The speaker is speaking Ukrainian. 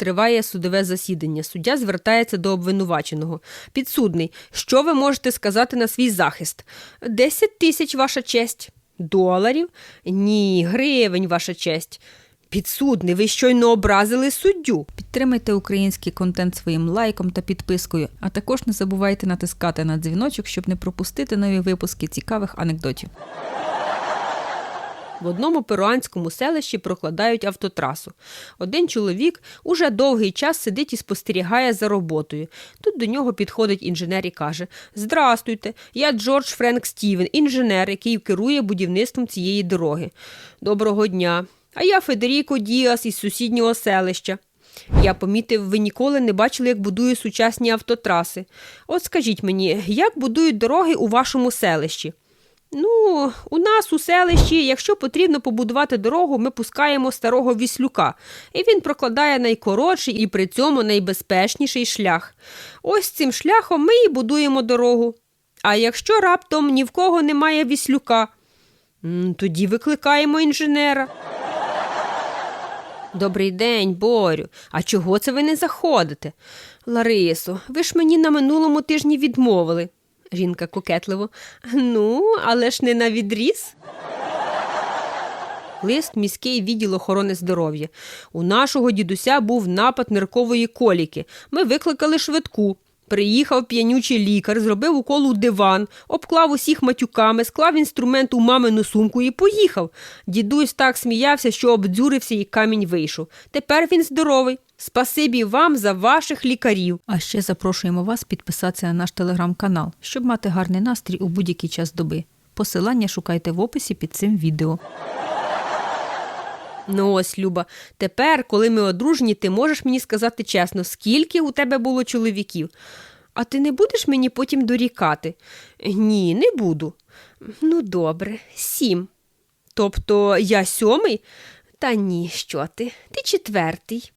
Триває судове засідання. Суддя звертається до обвинуваченого. Підсудний, що ви можете сказати на свій захист? Десять тисяч, ваша честь. Доларів? Ні, гривень, ваша честь. Підсудний, ви щойно образили суддю. Підтримайте український контент своїм лайком та підпискою, а також не забувайте натискати на дзвіночок, щоб не пропустити нові випуски цікавих анекдотів. В одному перуанському селищі прокладають автотрасу. Один чоловік уже довгий час сидить і спостерігає за роботою. Тут до нього підходить інженер і каже: Здрастуйте, я Джордж Френк Стівен, інженер, який керує будівництвом цієї дороги. Доброго дня. А я Федеріко Діас із сусіднього селища. Я помітив, ви ніколи не бачили, як будують сучасні автотраси. От скажіть мені, як будують дороги у вашому селищі? Ну, у нас у селищі, якщо потрібно побудувати дорогу, ми пускаємо старого віслюка, і він прокладає найкоротший і при цьому найбезпечніший шлях. Ось цим шляхом ми і будуємо дорогу. А якщо раптом ні в кого немає віслюка, тоді викликаємо інженера. Добрий день, Борю. А чого це ви не заходите? Ларисо, ви ж мені на минулому тижні відмовили. Жінка кокетливо. Ну, але ж не на відріз. Лист міський відділ охорони здоров'я. У нашого дідуся був напад ниркової коліки. Ми викликали швидку. Приїхав п'янючий лікар, зробив укол у диван, обклав усіх матюками, склав інструмент у мамину сумку і поїхав. Дідусь так сміявся, що обдзюрився і камінь вийшов. Тепер він здоровий. Спасибі вам за ваших лікарів. А ще запрошуємо вас підписатися на наш телеграм-канал, щоб мати гарний настрій у будь-який час доби. Посилання шукайте в описі під цим відео. Ну ось, Люба, тепер, коли ми одружні, ти можеш мені сказати чесно, скільки у тебе було чоловіків? А ти не будеш мені потім дорікати? Ні, не буду. Ну, добре, сім. Тобто я сьомий? Та ні, що ти? Ти четвертий.